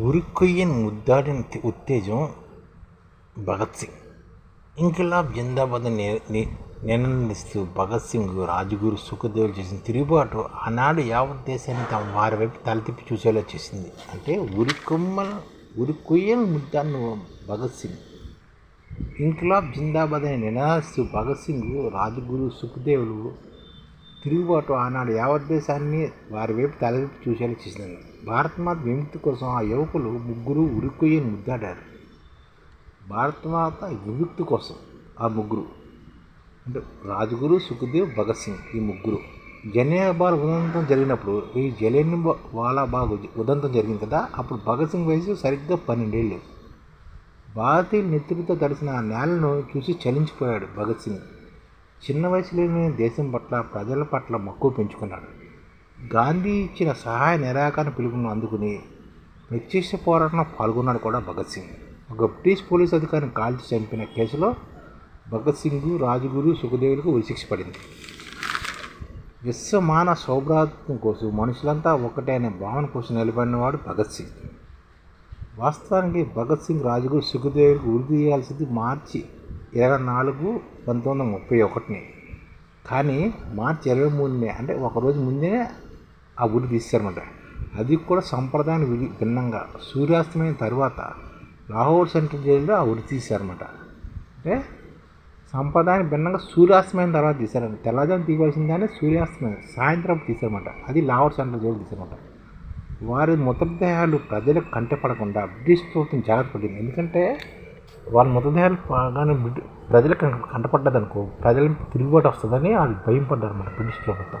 ఉరికొయ్యని ముద్దాడిన ఉత్తేజం భగత్ సింగ్ ఇంకిలాబ్ జిందాబాద్ నినందిస్తూ భగత్ సింగ్ రాజగురు సుఖదేవులు చేసిన తిరుగుబాటు ఆనాడు యావత్ దేశాన్ని తమ వారి వైపు తలతిప్పి చూసేలా చేసింది అంటే ఉరికొమ్మల ఉరికొయ్యని ముద్దాడిన భగత్ సింగ్ ఇంకిలాబ్ జిందాబాద్ అని నినాదిస్తూ భగత్ సింగ్ రాజగురు సుఖదేవులు తిరుగుబాటు ఆనాడు యావత్ దేశాన్ని వారి వైపు తలవిప్పి చూసేలా చేసింది భారతమాత విముక్తి కోసం ఆ యువకులు ముగ్గురు ఉరికొయ్యని ముద్దాడారు. భారతమాత విముక్తి కోసం ఆ ముగ్గురు. అంటే రాజగురు సుఖదేవ్ భగత్ సింగ్ ఈ ముగ్గురు. జలియన్వాలా ఉదంతం జరిగినప్పుడు ఈ జలియన్ వాలాబాగ్ ఉదంతం జరిగింది కదా అప్పుడు భగత్ సింగ్ వయసు సరిగ్గా పన్నెండేళ్ళు. భారతీయుల నెత్తుడితో తడిసిన ఆ నేలను చూసి చలించిపోయాడు భగత్ సింగ్. చిన్న వయసులోనే దేశం పట్ల ప్రజల పట్ల మక్కువ పెంచుకున్నాడు. గాంధీ ఇచ్చిన సహాయ నిరాకరణ పిలుపును అందుకుని ప్రత్యక్ష పోరాటంలో పాల్గొన్నాడు కూడా భగత్ సింగ్. ఒక బ్రిటిష్ పోలీస్ అధికారిని కాల్చి చంపిన కేసులో భగత్ సింగ్ రాజగురు సుఖదేవులకు ఉరిశిక్ష పడింది. విశ్వమాన సౌభ్రాతం కోసం మనుషులంతా ఒకటే అనే భావన కోసం నిలబడినవాడు భగత్ సింగ్. వాస్తవానికి భగత్ సింగ్ రాజగురు సుఖదేవులకు ఉరి తీయాల్సింది మార్చి ఇరవై నాలుగు పంతొమ్మిది వందల ముప్పై ఒకటిని. కానీ మార్చి ఇరవై మూడునే అంటే ఒకరోజు ముందే ఆ గుడి తీశారన్నమాట అది కూడా సంప్రదాయానికి భిన్నంగా. సూర్యాస్తమైన తర్వాత లాహోర్ సెంట్రల్ జైల్లో ఆ ఉరి తీశారన్నమాట అంటే సంప్రదాయానికి భిన్నంగా సూర్యాస్తమైన తర్వాత తీశారండి తెల్లజాము తీయవలసిందని సూర్యాస్తమయం సాయంత్రం తీశారన్నమాట. అది లాహోర్ సెంట్రల్ జైలు తీశారన్నమాట. వారి మృతదేహాలు ప్రజలకు కంటపడకుండా బ్రిటిష్ ప్రభుత్వం జాగ్రత్త పడింది. ఎందుకంటే వాళ్ళ మృతదేహాలు బాగానే ప్రజలకు కంటపడ్డదనుకో ప్రజలకు తిరుగుబాటు వస్తుందని వాళ్ళు భయం పడ్డారు మన బ్రిటిష్ ప్రభుత్వం.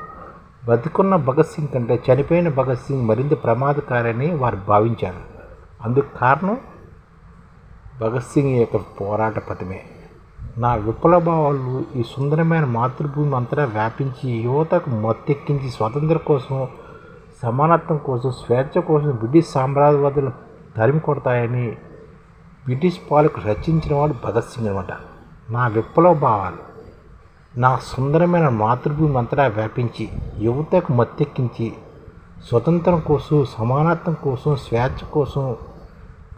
బతుకున్న భగత్ సింగ్ కంటే చనిపోయిన భగత్ సింగ్ మరింత ప్రమాదకారని వారు భావించారు. అందుకు కారణం భగత్ సింగ్ యొక్క పోరాట పథమే నా విప్లవాలు ఈ సుందరమైన మాతృభూమి అంతటా వ్యాపించి యువతకు మత్తెక్కించి స్వాతంత్రం కోసం సమానత్వం కోసం స్వేచ్ఛ కోసం బ్రిటిష్ సామ్రాజ్యవాదులను తరిమి కొడతాయని బ్రిటిష్ పాలకు రచించిన వాడు భగత్ సింగ్ అనమాట నా విప్లవ భావాలు నా సుందరమైన మాతృభూమి అంతటా వ్యాపించి యువతకు మత్తెక్కించి స్వతంత్రం కోసం సమానత్వం కోసం స్వేచ్ఛ కోసం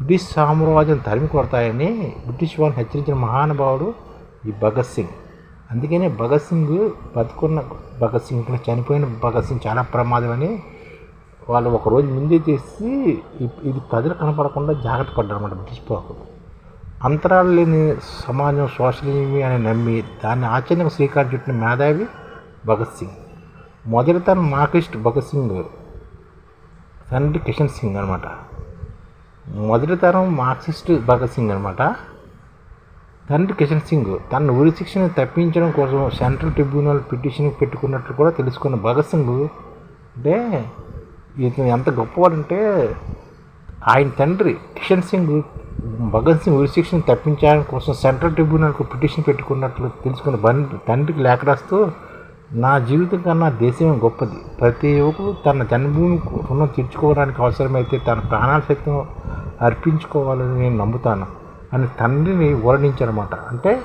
బ్రిటిష్ సామ్రాజ్యం తరిమి కొడతాయని బ్రిటిష్ వాళ్ళని హెచ్చరించిన మహానుభావుడు ఈ భగత్ సింగ్. అందుకనే భగత్ సింగ్ బతుకున్న భగత్ సింగ్ చనిపోయిన భగత్ సింగ్ చాలా ప్రమాదమని వాళ్ళు ఒకరోజు ముందే చేసి ఇది ప్రజలు కనపడకుండా జాగ్రత్త పడ్డారు అన్నమాట బ్రిటిష్ పాలకులు. అంతరాలు లేని సమాజం సోషలిజం అని నమ్మి దాన్ని ఆచరణకు శ్రీకారం చుట్టిన మేధావి భగత్ సింగ్. మొదటి తరం మార్కిస్ట్ భగత్ సింగ్ తండ్రి కిషన్ సింగ్ అనమాట మొదటి తరం మార్క్సిస్ట్ భగత్ సింగ్ అనమాట తండ్రి కిషన్ సింగ్ తన ఉరి శిక్షను తప్పించడం కోసం సెంట్రల్ ట్రిబ్యునల్ పిటిషన్ పెట్టుకున్నట్లు కూడా తెలుసుకున్న భగత్ సింగ్ అంటే ఇతను ఎంత గొప్పవాడంటే ఆయన తండ్రి కిషన్ సింగ్ భగత్ సింగ్ ఉరిశిక్షను తప్పించడానికి తప్పించడం కోసం సెంట్రల్ ట్రిబ్యునల్కు పిటిషన్ పెట్టుకున్నట్లు తెలుసుకున్న బండి తండ్రికి లేఖ రాస్తూ నా జీవితం కన్నా దేశమే గొప్పది. ప్రతి యువకుడు తన జన్మభూమి రుణం తీర్చుకోవడానికి అవసరమైతే తన ప్రాణాల సైతం అర్పించుకోవాలని నేను నమ్ముతాను అని తండ్రిని వర్ణించారన్నమాట అంటే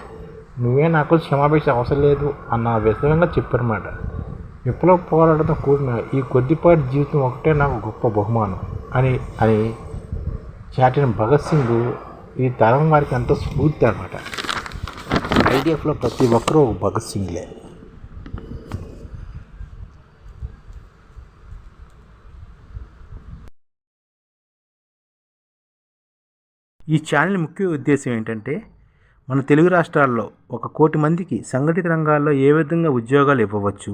నువ్వే నాకు క్షమాపేక్ష అవసరం లేదు అన్న విధంగా చెప్పారన్నమాట. విప్లవ పోరాటంతో కూడిన ఈ కొద్దిపాటి జీవితం ఒకటే నాకు గొప్ప బహుమానం. అని అని చాటిన భగత్ సింగ్ ఈ తరం వారికి ఎంతో స్ఫూర్తి అనమాట ఐడిఎఫ్లో ప్రతి ఒక్కరూ ఒక భగత్ సింగ్లే. ఈ ఛానల్ ముఖ్య ఉద్దేశం ఏంటంటే మన తెలుగు రాష్ట్రాల్లో ఒక కోటి మందికి సంఘటిత రంగాల్లో ఏ విధంగా ఉద్యోగాలు ఇవ్వవచ్చు